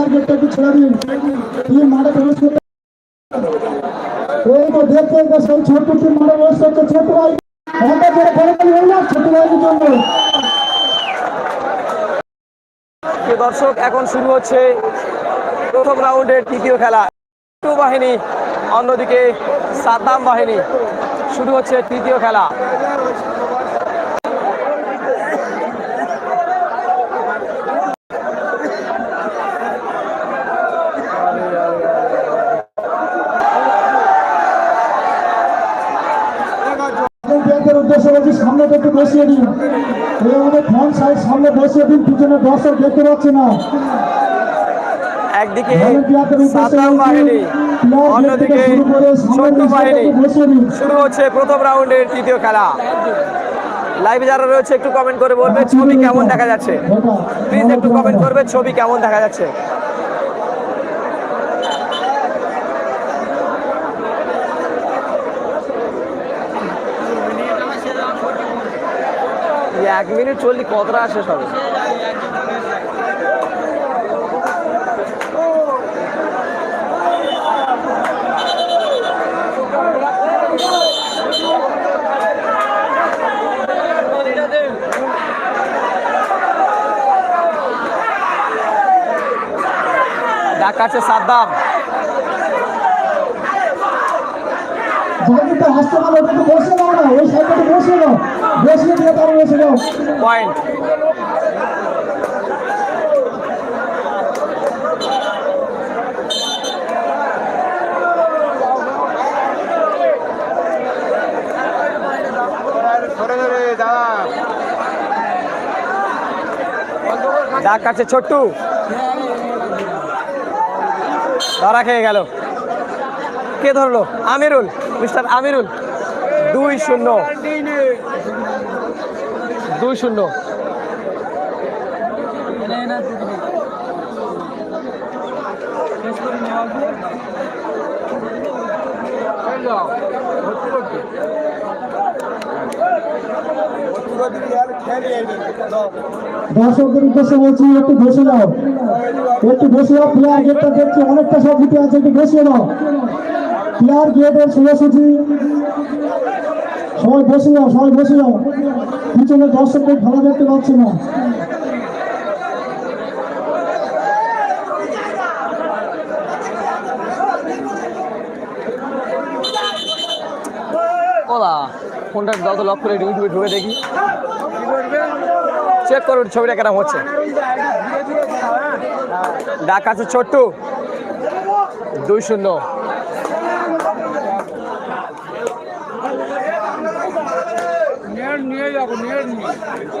Player গেটটা একটু ছেড়ে দিন। টিম মাঠে দর্শক, এখন শুরু হচ্ছে প্রথম রাউন্ডের তৃতীয় খেলা। বাহিনী, অন্যদিকে সাদ্দাম বাহিনী। শুরু হচ্ছে তৃতীয় খেলা ব্যাংকের উদ্দেশ্য বলছি সামনেটা একটু বসিয়ে দিন। এই আমাদের ফ্রন্ট সাইড সামনে বসিয়ে দিন পিছনে দর্শক দেখতে পাচ্ছি না। একদিকে অন্যদিকে শুরু হচ্ছে প্রথম রাউন্ডের তৃতীয় খেলা। লাইভে যারা রয়েছে একটু কমেন্ট করে বলবে ছবি কেমন দেখা যাচ্ছে? প্লিজ একটু কমেন্ট করবে ছবি কেমন দেখা যাচ্ছে? এক মিনিট চললি কতটা শেষ হবে? ডাকাচ্ছে সাদ্দাম। বসে না ওই সাইডটা বসে দাও। পয়েন্ট ডাক কাছে ছোট্টু। ধরা খেয়ে গেল। কে ধরলো? আমিরুল মিস্টার আমিরুল। দুই শূন্য। দুই শূন্য। দর্শকদের উদ্দেশ্যে বলছি, একটু বসে দাও একটু বসে দাও প্লেয়ার গেটটা দেখছি, অনেকটা সব দিতে আছে, একটু বসে দাও প্লেয়ার গেটের সোজাসুজি। সবাই বসে যাও সবাই বসে যাও পিছনে দর্শকদের খেলা দেখতে পাচ্ছি না। ফোনটা দাও তো লক করে দেখি। চেক করুন, ছবিটা হচ্ছে। ডাক আছে ছোট্ট। দুই শূন্য।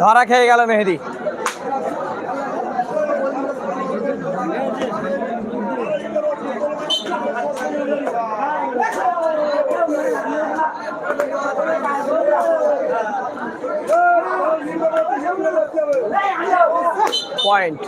ধরা খেয়ে গেল মেহেদি। পয়েন্ট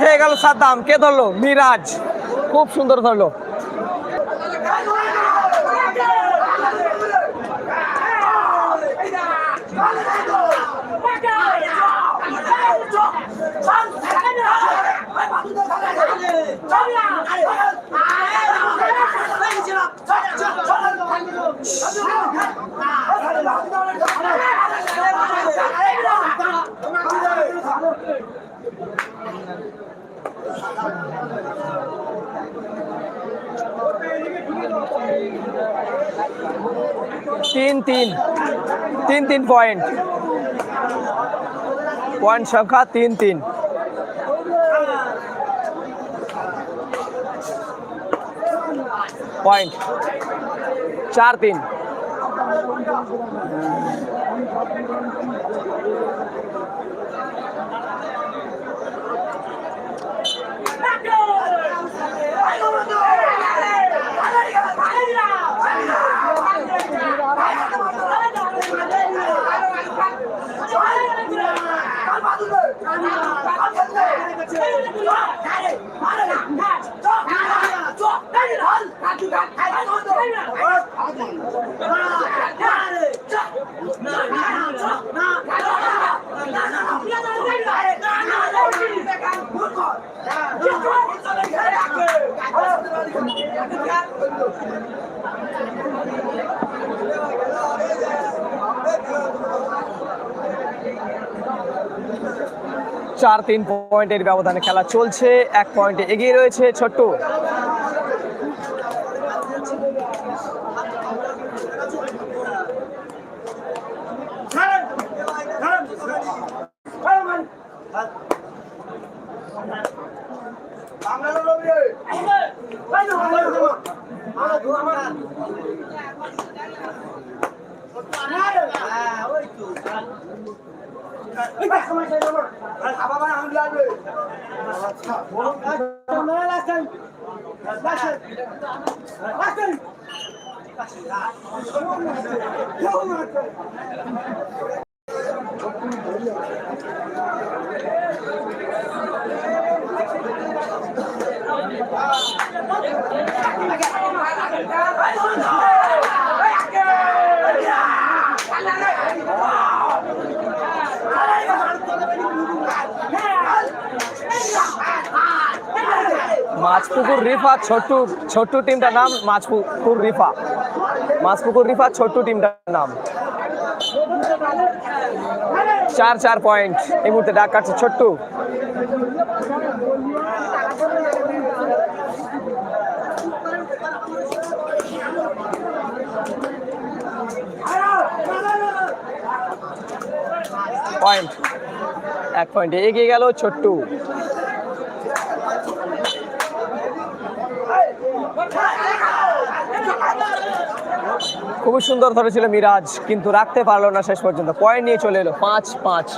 খেয়ে গেল সাদ্দাম। কে ধরলো? মিরাজ। খুব সুন্দর ধরলো Come তিন তিন তিন পয়েন্ট। পয়েন্ট সংখ্যা তিন তিন। পয়েন্ট। চার তিন। চার তিন পয়েন্টের ব্যবধানে খেলা চলছে। এক পয়েন্টে এগিয়ে রয়েছে ছোট্ট। মাছপুকুর রিফা ছোট্ট ছোট্ট টিমটার নাম মাছপুকুর রিফা। মাছপুকুর রিফা ছোট্ট টিমটার নাম। চার চার পয়েন্ট। এই মুহূর্তে ডাক কাটছে ছোট্ট। পয়েন্ট। এক পয়েন্টে এগিয়ে গেল ছোট্টু। খুবই সুন্দর ধরেছিল মিরাজ, কিন্তু রাখতে পারল না শেষ পর্যন্ত। পয়েন্ট নিয়ে চলে এলো পাঁচ পাঁচ।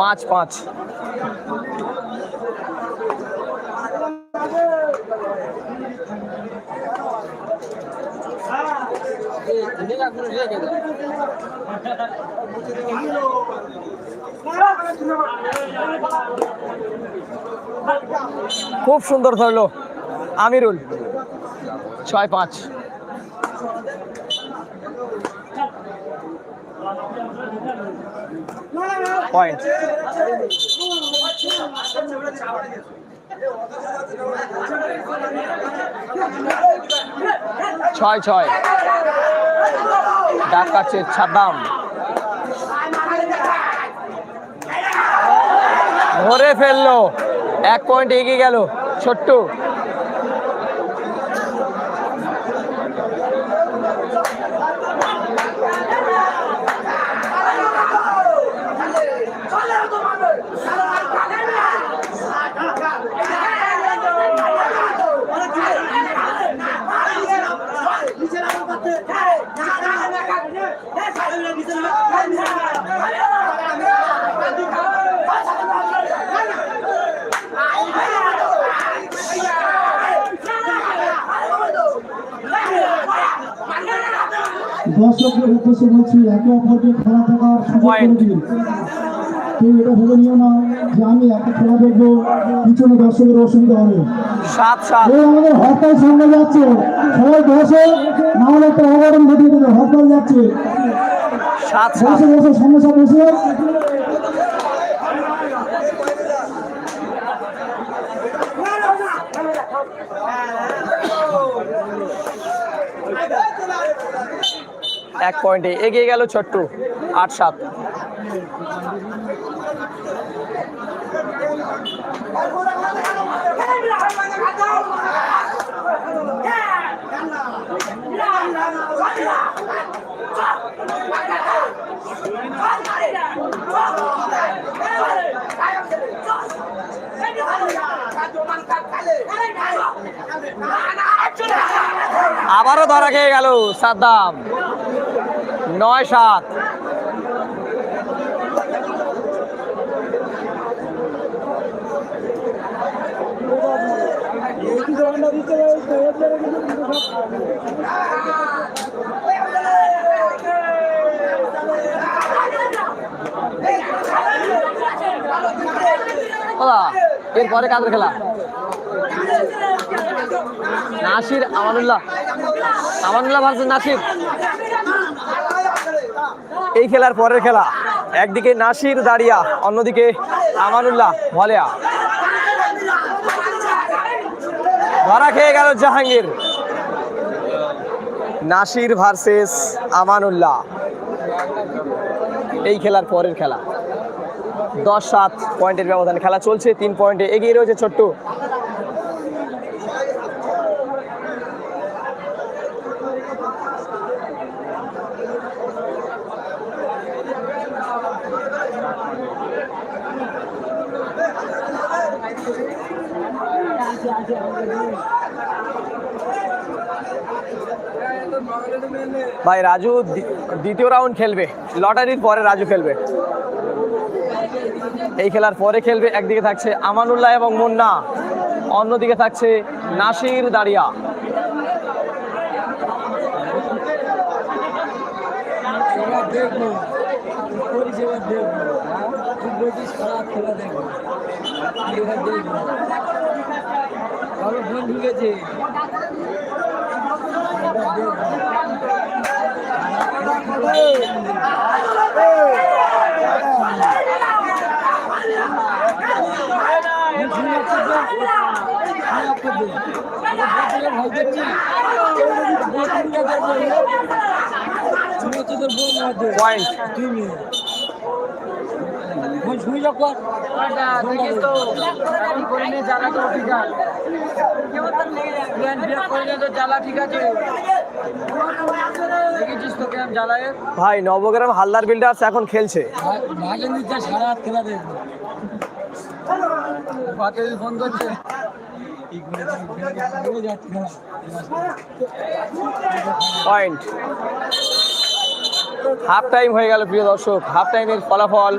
পাঁচ পাঁচ। খুব সুন্দর ধরলো। আমিরুল। ছয় পাঁচ। পয়েন্ট ছয় ছয়। ডাক কাছে ছাদাম ধরে ফেলল। এক পয়েন্ট এগিয়ে গেল। ছোট্ট। দর্শকদের উদ্দেশ্যে বলছি একে অপরকে খেলা দেখার সুযোগ করে দিন। কেউ এটা ভেবে নিও না যে আমি একা খেলা দেখব পিছনে দর্শকের অসুবিধা হবে। আমাদের হরতাল সামনে যাচ্ছে। সবাই বসে না হলে একটা অঘটন ঘটিয়ে দেবে। হরতাল যাচ্ছে। বসে বসে সমস্যা বসে। এক পয়েন্টে এগিয়ে গেল ছোট্ট আট সাত। আবারও ধরা খেয়ে গেল সাদ্দাম। নয় সাত। এরপরে কাদের খেলা? নাসির আমানুল্লাহ। আমানুল্লাহ ভার্সেস নাসির। এই খেলার পরের খেলা। একদিকে নাসির দাঁড়িয়া, অন্যদিকে আমানুল্লাহ ভলেয়া ধরা খেয়ে গেল জাহাঙ্গীর। নাসির ভার্সেস আমানুল্লাহ। এই খেলার পরের খেলা। দশ সাত পয়েন্টের ব্যবধানে খেলা চলছে, তিন পয়েন্টে এগিয়ে রয়েছে ছোট্ট ভাই, রাজু দ্বিতীয় রাউন্ড খেলবে। লটারির পরে রাজু খেলবে। এই খেলার পরে খেলবে, একদিকে থাকছে আমানুল্লাহ এবং মুন্না। অন্যদিকে থাকছে নাসির দাঁড়িয়া পয়েন্ট দুই মিনিট শুই এখন করে নিয়ে জ্বালা তো ঠিক জ্বালা ঠিক আছে ভাই নবগ্রাম হালদার বিল্ডার্স এখন খেলছে। পয়েন্ট হাফ টাইম হয়ে গেল প্রিয় দর্শক। হাফ টাইমের ফলাফল।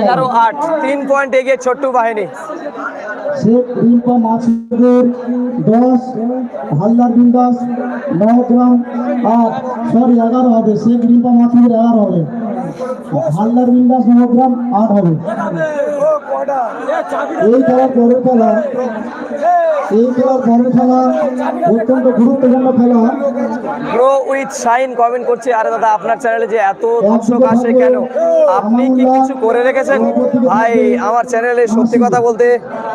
এগারো আট তিন পয়েন্ট এগিয়ে ছোট্ট বাহিনী। শেখ রিম্পা মাছুদের দশ হালদার বিন্দাস নবগ্রাম আট সরি এগারো হবে। শেখ রিম্পা মাছুদের এগারো হবে। হালদার বিন্দাস নবগ্রাম আট হবে। এই খেলা পরের খেলা এই খেলার পরের খেলা অত্যন্ত গুরুত্বপূর্ণ খেলা। গ্রো উইথ শাইন কমেন্ট করছে আরে দাদা আপনার চ্যানেলে যে এত দর্শক আসে কেন? আপনি কি কিছু করে রেখেছেন? ভাই আমার চ্যানেলে সত্যি কথা বলতে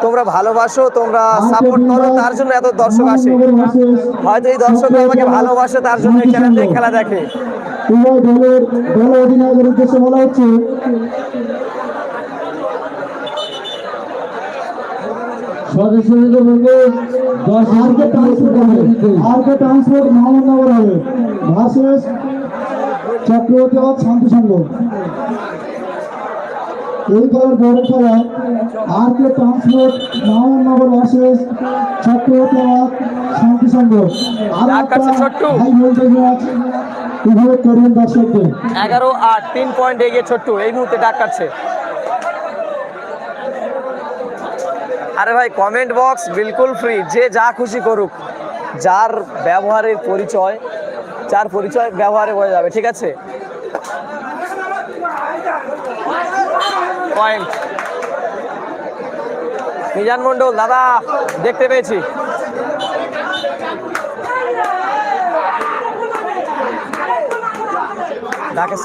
তোমরা ভালোবাসো তোমরা সাপোর্ট করো তার জন্য এত দর্শক আসে। হয়তো এই দর্শকরা আমাকে ভালোবাসে তার জন্য চ্যানেল খেলা দেখে। দলের দল অধিনায়কের উদ্দেশ্যে বলা হচ্ছে সদস্যদের বলব দশ আরকে ট্রান্সপোর্ট হবে। আরকে ট্রান্সপোর্ট মোহাম্মদনগর হবে। ভার্সেস চক্রবর্তীবাদ শান্তি সংঘ। এই খেলার বড় খেলা আরকে ট্রান্সপোর্ট মোহাম্মদনগর ভার্সেস চক্রবর্তীবাদ শান্তি সংঘ। আর ডাক একটা কাটছে ছোট্টু। হাই ভোল্টেজ ম্যাচ উপভোগ করবেন দর্শকদের। এগারো আট তিন পয়েন্ট এগিয়ে ছোট্ট। এই মুহূর্তে ডাক কাটছে। আরে ভাই কমেন্ট বক্স বিলকুল ফ্রি যে যা খুশি করুক। যার ব্যবহারের পরিচয়, যার পরিচয় ব্যবহারে বোঝা যাবে, ঠিক আছে? পয়েন্ট মিজান মন্ডল দাদা, দেখতে পেয়েছি।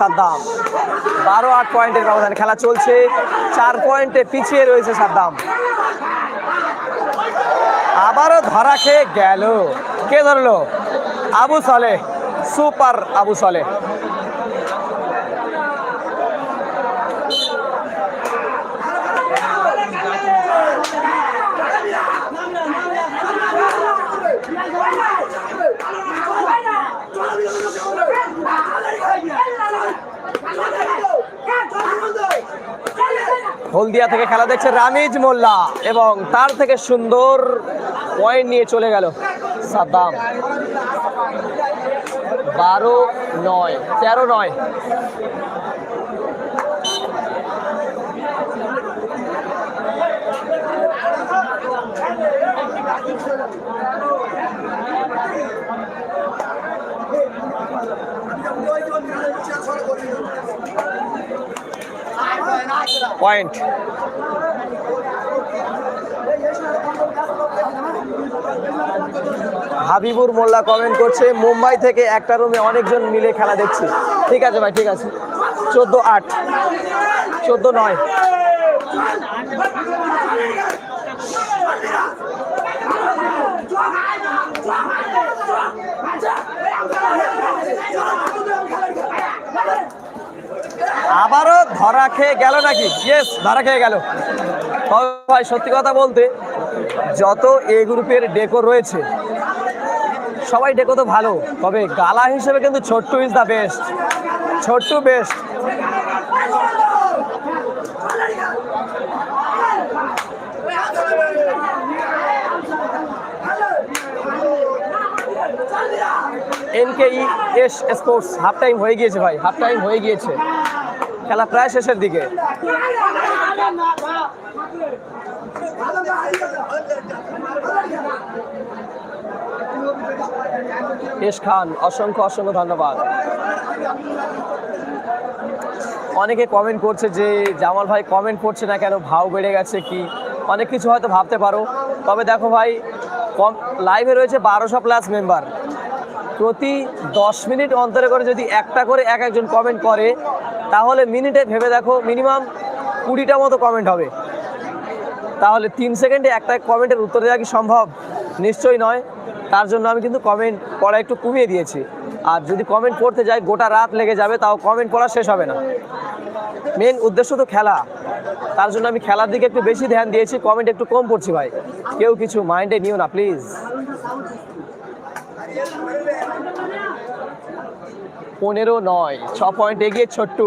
সাদ্দাম, বারো আট পয়েন্টের ব্যবধান খেলা চলছে। চার পয়েন্টে পিছিয়ে রয়েছে সাদ্দাম। আবারও ধরা খেয়ে গেল। কে ধরলো? আবু সালে সুপার আবু সালে হলদিয়া থেকে খেলা দেখছে রামিজ মোল্লা এবং তার থেকে সুন্দর পয়েন্ট নিয়ে চলে গেল সাদ্দাম। বারো নয় তেরো নয়। পয়েন্ট। হাবিবুর মোল্লা কমেন্ট করছে, মুম্বাই থেকে একটা রুমে অনেকজন মিলে খেলা দেখছি। ঠিক আছে ভাই, ঠিক আছে। চোদ্দ আট, চোদ্দ নয়। আবারও ধরা খেয়ে গেল নাকি? ইয়েস ধরা খেয়ে গেল। ভাই সত্যি কথা বলতে যত এ গ্রুপের ডেকো রয়েছে, সবাই ডেকো তো ভালো, তবে গালা হিসেবে কিন্তু Chhotu is the best Chhotu best NK E S sports half time হয়ে গিয়েছে ভাই হাফ টাইম হয়ে গিয়েছে। খেলা প্রায় শেষের দিকে। এস খান, অসংখ্য অসংখ্য ধন্যবাদ। অনেকে কমেন্ট করছে যে জামাল ভাই কমেন্ট করছে না কেন, ভাও বেড়ে গেছে কি? অনেক কিছু হয়তো ভাবতে পারো। তবে দেখো ভাই, কম লাইভে রয়েছে বারোশো প্লাস মেম্বার প্রতি দশ মিনিট অন্তরে করে যদি একটা করে এক একজন কমেন্ট করে, তাহলে মিনিটে ভেবে দেখো মিনিমাম কুড়িটা মতো কমেন্ট হবে। তাহলে তিন সেকেন্ডে একটা কমেন্টের উত্তর দেওয়া কি সম্ভব? নিশ্চয়ই নয়। তার জন্য আমি কিন্তু কমেন্ট পড়া একটু কমিয়ে দিয়েছি। আর যদি কমেন্ট পড়তে যাই, গোটা রাত লেগে যাবে, তাও কমেন্ট পড়া শেষ হবে না। মেন উদ্দেশ্য তো খেলা। তার জন্য আমি খেলার দিকে একটু বেশি ধ্যান দিয়েছি, কমেন্ট একটু কম পড়ছি ভাই। কেউ কিছু মাইন্ডে নিও না, প্লিজ। পনেরো নয়, ছ পয়েন্ট এগিয়ে ছোট্টু।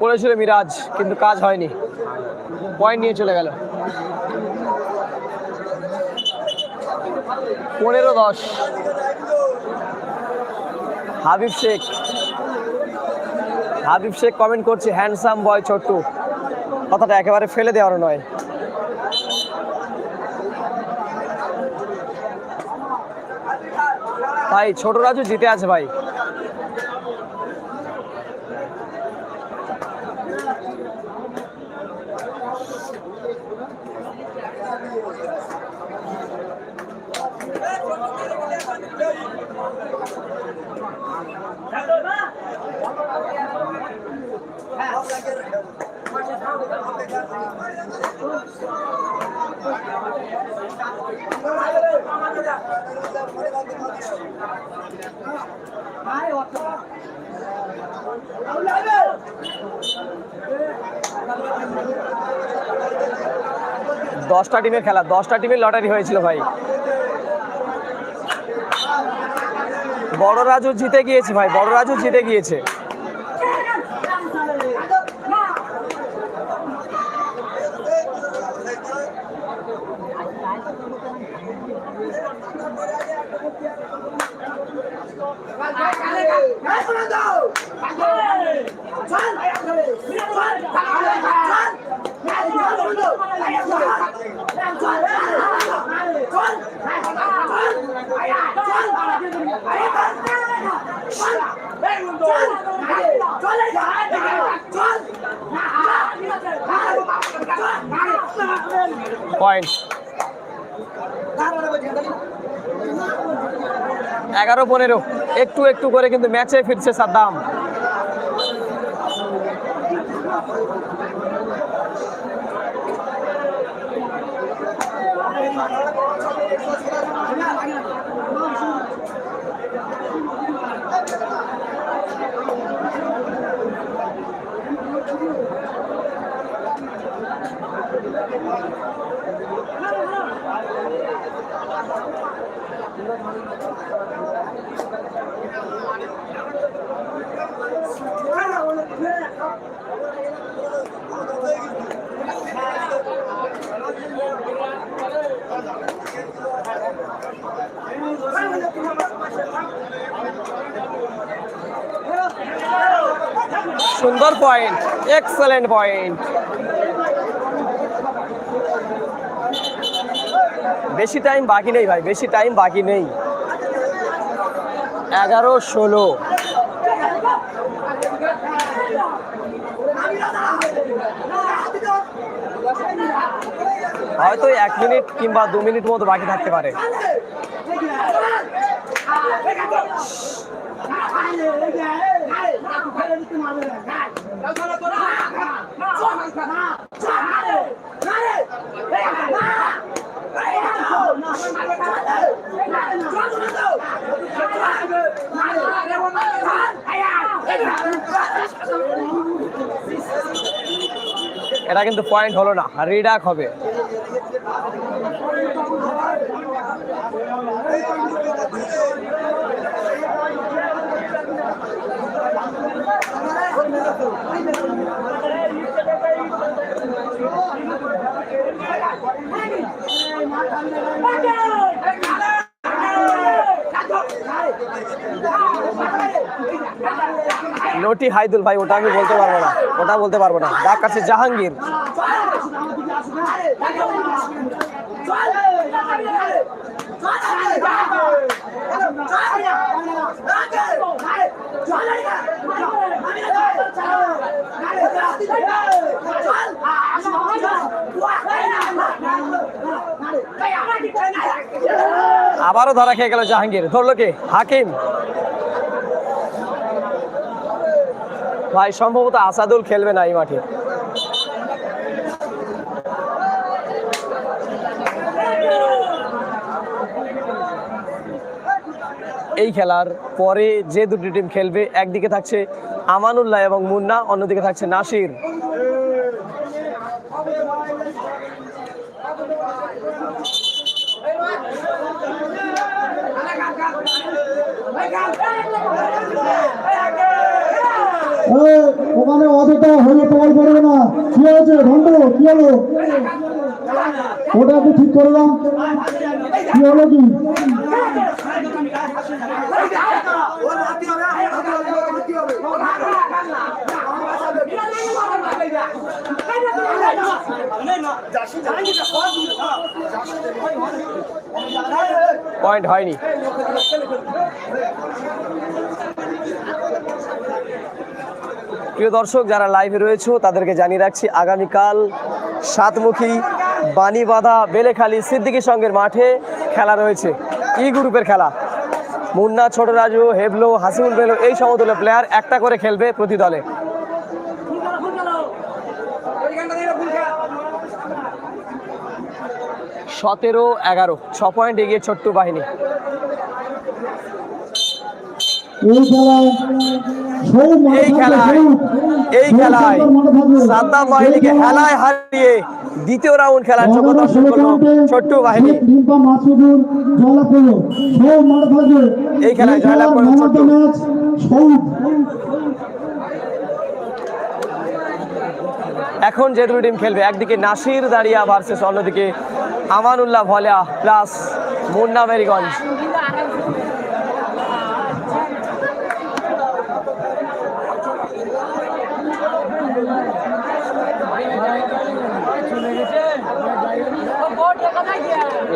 করেছিল মিরাজ, কিন্তু কাজ হয়নি। পয়েন্ট নিয়ে চলে গেল। পনেরো দশ। হাবিব শেখ। হাবিব শেখ কমেন্ট করছে হ্যান্ডসাম বয় ছোট্টু। কথাটা একেবারে ফেলে দেওয়ার নয়। ভাই ছোট রাজু জিতে আছে ভাই। দশটা টিমের খেলা, দশটা টিমের লটারি হয়েছিল ভাই। বড় রাজু জিতে গিয়েছে ভাই বড় রাজু জিতে গিয়েছে। পয়েন্ট এগারো পনেরো। একটু একটু করে কিন্তু ম্যাচে ফিরছে সাদ্দাম। সুন্দর পয়েন্ট এক্সেলেন্ট পয়েন্ট বেশি টাইম বাকি নেই ভাই বেশি টাইম বাকি নেই এগারো ষোলো হয়তো এক মিনিট কিংবা দু মিনিট মতো বাকি থাকতে পারে এটা কিন্তু পয়েন্ট হলো না। রিডাক হবে। নটি হাইদুল ভাই, ওটা আমি বলতে পারব না। ওটা বলতে পারব না। ডাক আছে জাহাঙ্গীর। আবারও ধরা খেয়ে গেল জাহাঙ্গীর। ধরলো কে? হাকিম। ভাই, সম্ভবত আসাদুল খেলবে না এই মাঠে। এই খেলার পরে যে দুটি টিম খেলবে, একদিকে থাকছে আমানুল্লাহ এবং মুন্না, অন্যদিকে থাকছে নাসির এই, ওখানে অযথা হলে তোমার করবে না। কি হয়েছে, ভণ্ড? কি হলো? ওটা একটু ঠিক করে দাও কি হলো কি? পয়েন্ট হয়নি। প্রিয় দর্শক, যারা লাইভে রয়েছে, তাদেরকে জানিয়ে রাখছি, আগামীকাল সাতমুখী বাণীবাধা বেলেখালি সিদ্দিকী সঙ্গের মাঠে খেলা রয়েছে। ই গ্রুপের খেলা। মুন্না, ছোট রাজু, হেবলো, হাসিমুল বেলো, এই সমতুল্য প্লেয়ার একটা করে খেলবে প্রতি দলে। সতেরো, এগারো, ছ পয়েন্ট এগিয়ে ছোট্ট বাহিনী। এই খেলায় এই খেলায়। সাদ্দাম বাহিনীকে হেলায় হারিয়ে দ্বিতীয় রাউন্ড খেলার যোগ্যতা অর্জন করল ছোট্ট বাহিনী এই খেলায় জয়লাভ করল ছোট্ট। এখন যে দুটো টিম খেলবে একদিকে নাসির দাঁড়িয়া ভার্সেস অন্যদিকে আমানুল্লাহ ভলিয়া প্লাস মুন্না মেরিগঞ্জ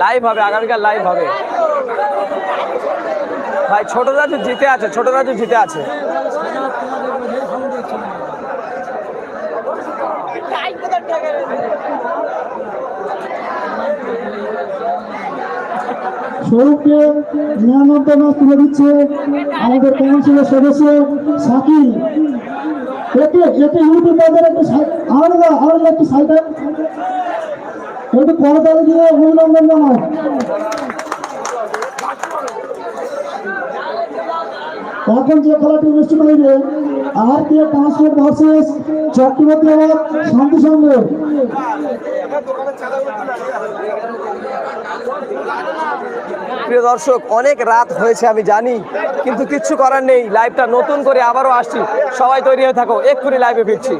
লাইভ হবে, আগামীকাল লাইভ হবে। ভাই, ছোট রাজু জিতে আছে, ছোট রাজু জিতে আছে। স্বরূপকে নিরানব্বই তুলে দিচ্ছে আমাদের কাউন্সিলের সদস্য একটু আলাদা আলাদা একটু সাইডে করতালি দিয়ে অভিনন্দন জানাও এখন যে খেলাটি অনুষ্ঠিত হইবে, আর কে ভার্সেস চক্রবর্তী আবার শান্তি প্রিয় দর্শক, অনেক রাত হয়েছে, আমি জানি, কিন্তু কিচ্ছু করার নেই। লাইভটা নতুন করে আবারও আসছি। সবাই তৈরি হয়ে থাকো, এক্ষুনি লাইভে ফিরছি।